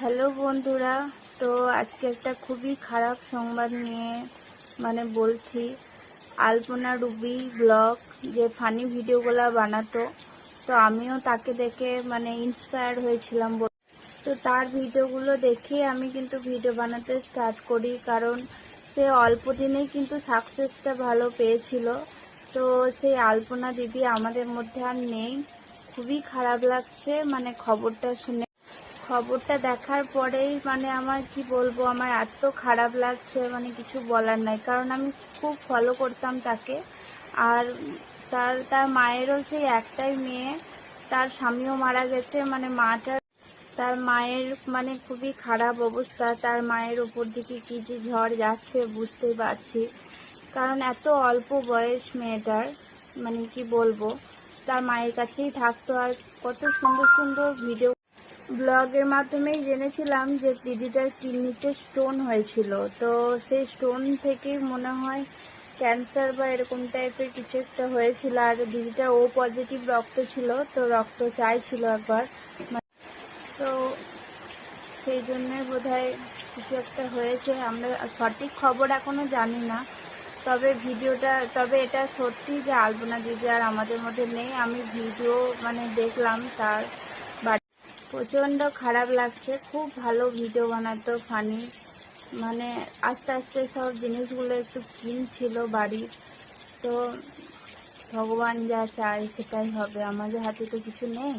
Hello বন্ধুরা, তো আজকে একটা খুবই খারাপ সংবাদ নিয়ে মানে বলছি। আলপনা রুবি ব্লগ, যে ফানি ভিডিওগুলো বানাতো, তো আমিও তাকে দেখে মানে ইন্সপায়ার হয়েছিলাম তো তার ভিডিওগুলো দেখে আমি কিন্তু ভিডিও বানাতে স্টার্ট করি, কারণ সে অল্প দিনেই কিন্তু সাকসেসটা ভালো পেয়েছিল। তো সেই আলপনা দিদি আমাদের মধ্যে আর নেই। খুবই খারাপ লাগছে মানে খবরটা শুনে। খবরটা দেখার পরেই মানে আমার কি বলব, আমার এত খারাপ লাগছে মানে কিছু বলার নাই। কারণ আমি খুব ফলো করতাম তাকে। আর তার তার মায়েরও সেই একটাই মেয়ে। তার স্বামীও মারা গেছে মানে মাটার তার মায়ের মানে খুবই খারাপ অবস্থা। তার মায়ের ওপর দিকে কী যে ঝড় যাচ্ছে বুঝতেই পারছি। কারণ এত অল্প বয়স মেয়েটার মানে কি বলব, তার মায়ের কাছেই থাকতো। আর কত সুন্দর সুন্দর ভিডিও ব্লগের মাধ্যমেই জেনেছিলাম যে দিদিটার কিডনিতে স্টোন হয়েছিল। তো সেই স্টোন থেকেই মনে হয় ক্যান্সার বা এরকম টাইপের কিছু একটা হয়েছিল। আর দিদিটা ও পজিটিভ রক্ত ছিল, তো রক্ত চাইছিল একবার। তো সেই জন্যই বোধহয় কিছু একটা হয়েছে। আমরা সঠিক খবর এখনও জানি না। তবে ভিডিওটা, তবে এটা সত্যি যে আলপনা দিদি আর আমাদের মধ্যে নেই। আমি ভিডিও মানে দেখলাম তার প্রচণ্ড খারাপ লাগছে। খুব ভালো ভিডিও বানাতো ফানি। মানে আস্তে আস্তে সব জিনিসগুলো একটু কিনছিল বাড়ির। তো ভগবান যা চায় সেটাই হবে। আমাদের হাতে তো কিছু নেই।